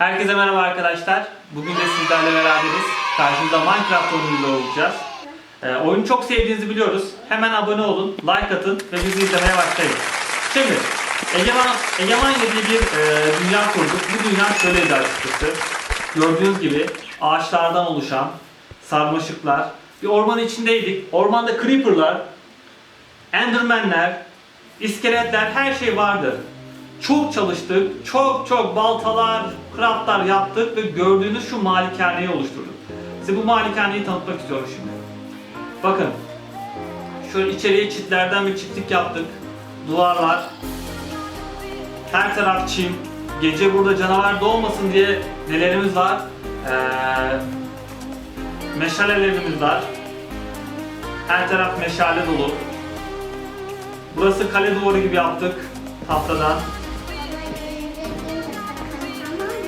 Herkese merhaba arkadaşlar. Bugün de sizlerle beraberiz. Karşınızda Minecraft oyunuyla olacağız. Ee, oyunu çok sevdiğinizi biliyoruz. Hemen abone olun, like atın ve bizi izlemeye başlayın. Şimdi Egeman, Egeman diye bir e, dünya kurduk. Bu dünya şöyleydi açıkçası. Gördüğünüz gibi ağaçlardan oluşan sarmaşıklar. Bir ormanın içindeydik. Ormanda creeperlar, endermenler, iskeletler her şey vardı. Çok çalıştık, çok çok baltalar, craftlar yaptık ve gördüğünüz şu malikaneyi oluşturduk. Size bu malikaneyi tanıtmak istiyorum şimdi. Bakın, şöyle içeriye çitlerden bir çiftlik yaptık. Duvarlar, her taraf çim. Gece burada canavar doğmasın diye nelerimiz var? Ee, meşalelerimiz var. Her taraf meşale dolu. Burası kale duvarı gibi yaptık tahtadan.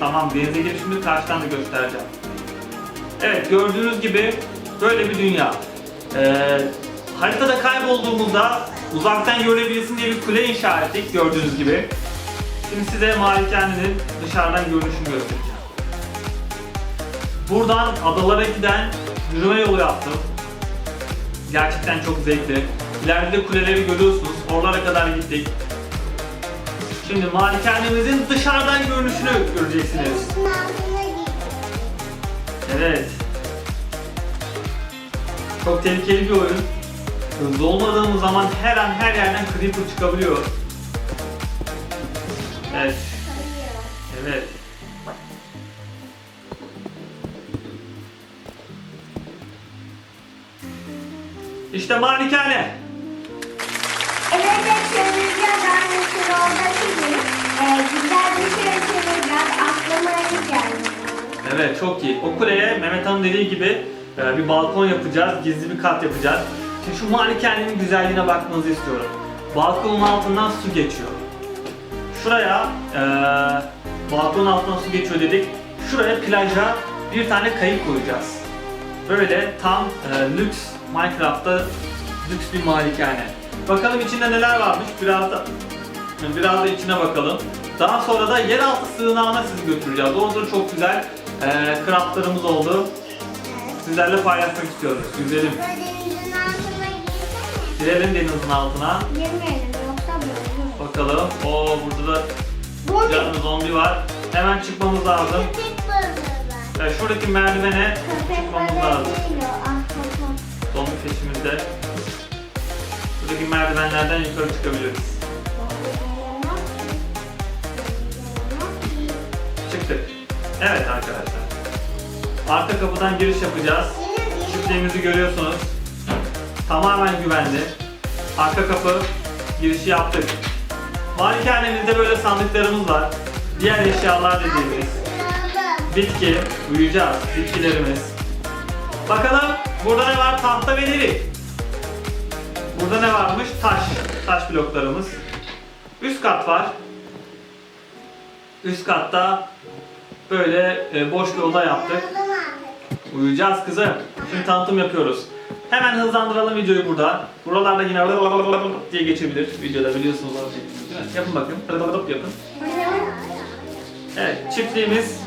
Tamam denize girip şimdi karşıdan da göstereceğim. Evet gördüğünüz gibi böyle bir dünya. Ee, haritada kaybolduğumuzda uzaktan görebilsin diye bir kule inşa ettik gördüğünüz gibi. Şimdi size malikanenin dışarıdan görünüşünü göstereceğim. Buradan adalara giden yürüme yolu yaptım. Gerçekten çok zevkli. İleride de kuleleri görüyorsunuz. Oralara kadar gittik. Şimdi malikanemizin dışarıdan görünüşünü göreceksiniz. Evet. Çok tehlikeli bir oyun. Hızlı olmadığımız zaman her an her yerden creeper çıkabiliyor. Evet. Evet. İşte malikane. De çevireceğiz sıra oradaki gibi. Ee, güzel bir şey çevireceğiz. Aklıma iyi. Evet çok iyi. O kuleye Mehmet Han dediği gibi e, bir balkon yapacağız, gizli bir kat yapacağız. Şimdi şu malikanenin güzelliğine bakmanızı istiyorum. Balkonun altından su geçiyor. Şuraya e, balkonun altından su geçiyor dedik. Şuraya plaja bir tane kayık koyacağız. Böyle tam e, lüks Minecraft'ta lüks bir malikane. Bakalım içinde neler varmış. Biraz da biraz da içine bakalım. Daha sonra da yeraltı sığınağına sizi götüreceğiz. Orada çok güzel e, craftlarımız oldu. Sizlerle paylaşmak istiyoruz. Güzelim. Böyle denizin altına girsene. Girelim denizin altına. Girmeyelim yoksa böyle. Bakalım. Oo burada da Bu canlı zombi var. Hemen çıkmamız lazım. köpek balığı var. Şuradaki merdivene Köpek çıkmamız lazım. değil o. Ahtapot. Zombi peşimizde. Merdivenlerden yukarı çıkabiliriz. Çıktık. Evet arkadaşlar. Arka kapıdan giriş yapacağız. Çiftliğimizi görüyorsunuz. Tamamen güvenli. Arka kapı girişi yaptık. Malikanemizde böyle sandıklarımız var. Diğer eşyalar dediğimiz. Bitki, uyuyacağız. Bitkilerimiz. Bakalım burada ne var? Tahta ve deri. Burada ne varmış? Taş. Taş bloklarımız. Üst kat var. Üst katta böyle e, boş bir oda yaptık. Uyuyacağız kızım. Şimdi tanıtım yapıyoruz. Hemen hızlandıralım videoyu burada. Buralarda yine diye geçebilir. Videoda biliyorsunuz? Yapın bakın. Yapın. Evet, çiftliğimiz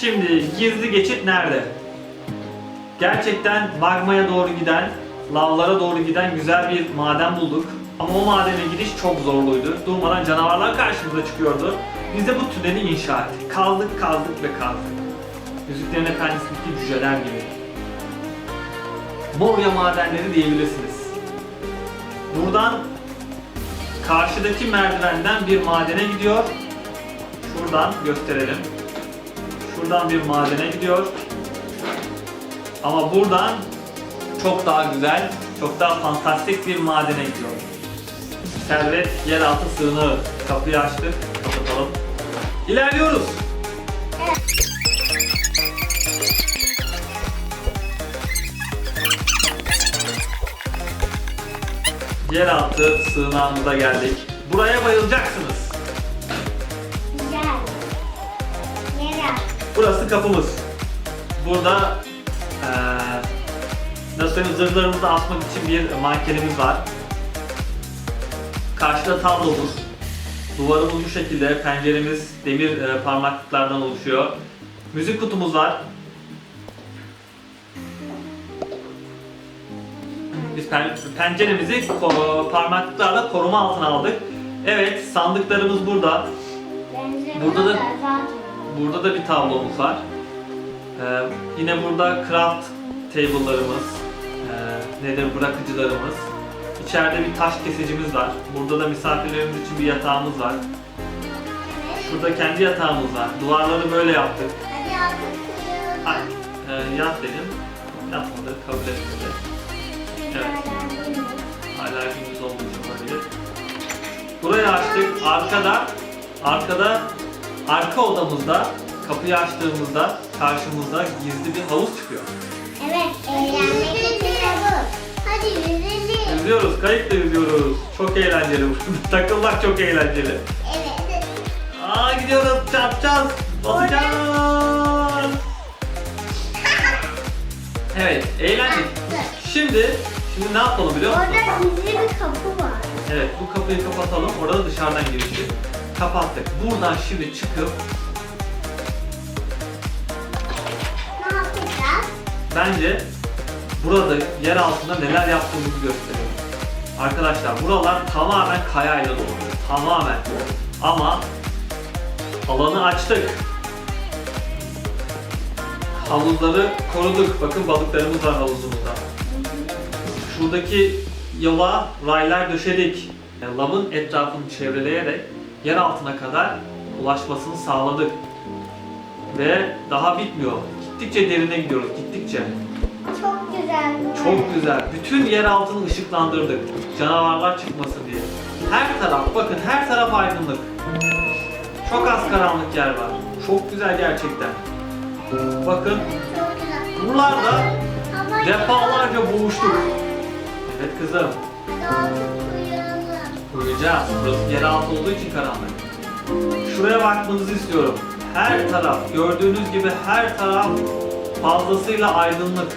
şimdi gizli geçit nerede? Gerçekten magmaya doğru giden, lavlara doğru giden güzel bir maden bulduk. Ama o madene gidiş çok zorluydu. Durmadan canavarlar karşımıza çıkıyordu. Biz de bu tüneli inşa ettik. Kazdık, kazdık ve kazdık. Yüzüklerin Efendisi'ndeki cüceler gibi. Moria madenleri diyebilirsiniz. Buradan karşıdaki merdivenden bir madene gidiyor. Şuradan gösterelim. Şuradan bir madene gidiyor. Ama buradan çok daha güzel, çok daha fantastik bir madene gidiyor. Servet yeraltı sığınağı. Kapıyı açtık, kapatalım. İlerliyoruz. Yeraltı sığınağımıza geldik. Buraya bayılacaksınız. Güzel. Nereye? Burası kapımız. Burada eee nasıl söyleyeyim zırhlarımızı asmak için bir mankenimiz var. Karşıda tablomuz. Duvarımız bu şekilde. Penceremiz demir e, parmaklıklardan oluşuyor. Müzik kutumuz var. Biz pen- penceremizi parmaklıklarla koruma altına aldık. Evet, sandıklarımız burada. Burada da-. Burada da bir tablomuz var. Ee, yine burada craft table'larımız, ee, nedir bırakıcılarımız. İçeride bir taş kesicimiz var. Burada da misafirlerimiz için bir yatağımız var. Şurada kendi yatağımız var. Duvarları böyle yaptık. Hadi artık e, yat dedim. Yatmadı, kabul etmedi. Evet. Hala gündüz olduğu için olabilir. Burayı açtık. Arkada, arkada, arka odamızda kapıyı açtığımızda karşımızda gizli bir havuz çıkıyor. Evet, eğlenmek Yüzüyoruz, kayıkla yüzüyoruz. Çok eğlenceli. Takılmak çok eğlenceli. Evet. Aa gidiyoruz, çarpacağız, basacağız. Evet, eğlendik. Şimdi, şimdi ne yapalım biliyor musun? Orada gizli bir kapı var. Evet, bu kapıyı kapatalım. Orada dışarıdan girişi. Kapattık. Buradan şimdi çıkıp Ne yapacağız? Bence burada yer altında neler yaptığımızı gösteriyor. Arkadaşlar buralar tamamen kayayla dolu. Tamamen. Ama alanı açtık. Havuzları koruduk. Bakın balıklarımız var havuzumuzda. Şuradaki yola raylar döşedik. Yani lavın etrafını çevreleyerek yer altına kadar ulaşmasını sağladık. Ve daha bitmiyor. Gittikçe derine gidiyoruz. Gittikçe. Çok güzel. Çok güzel. Bütün yer altını ışıklandırdık. Canavarlar çıkmasın diye. Her taraf, bakın her taraf aydınlık. Çok az karanlık yer var. Çok güzel gerçekten. Bakın buralarda defalarca boğuştuk. Evet kızım. Uyuyacağız. Burası yer altı olduğu için karanlık. Şuraya bakmanızı istiyorum. Her taraf, gördüğünüz gibi her taraf fazlasıyla aydınlık.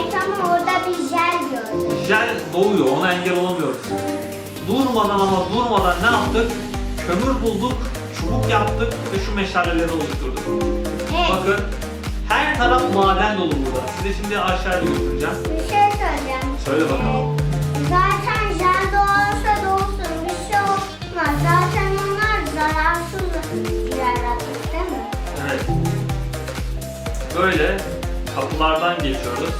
Evet ama orada bir jel gördüm. Jel doğuyor, ona engel olamıyoruz. Durmadan ama durmadan ne yaptık? Kömür bulduk, çubuk yaptık ve şu meşaleleri oluşturduk. Evet. Bakın, her taraf maden dolu burada. Size şimdi aşağıya götüreceğim. Bir şey söyleyeceğim. Söyle bakalım. Zaten jel doğarsa doğsun bir şey olmaz. Zaten onlar zararsız yaratık değil mi? Evet. Böyle kapılardan geçiyoruz.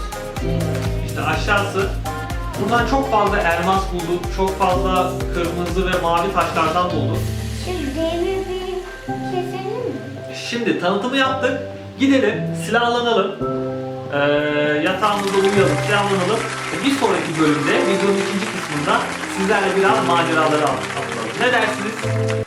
İşte aşağısı. Buradan çok fazla elmas bulduk, çok fazla kırmızı ve mavi taşlardan bulduk. Şimdi demir bir keselim mi? Şimdi tanıtımı yaptık. Gidelim, silahlanalım. Ee, yatağımızda uyuyalım, silahlanalım. Bir sonraki bölümde, videonun ikinci kısmında sizlerle biraz maceraları atalım. Ne dersiniz?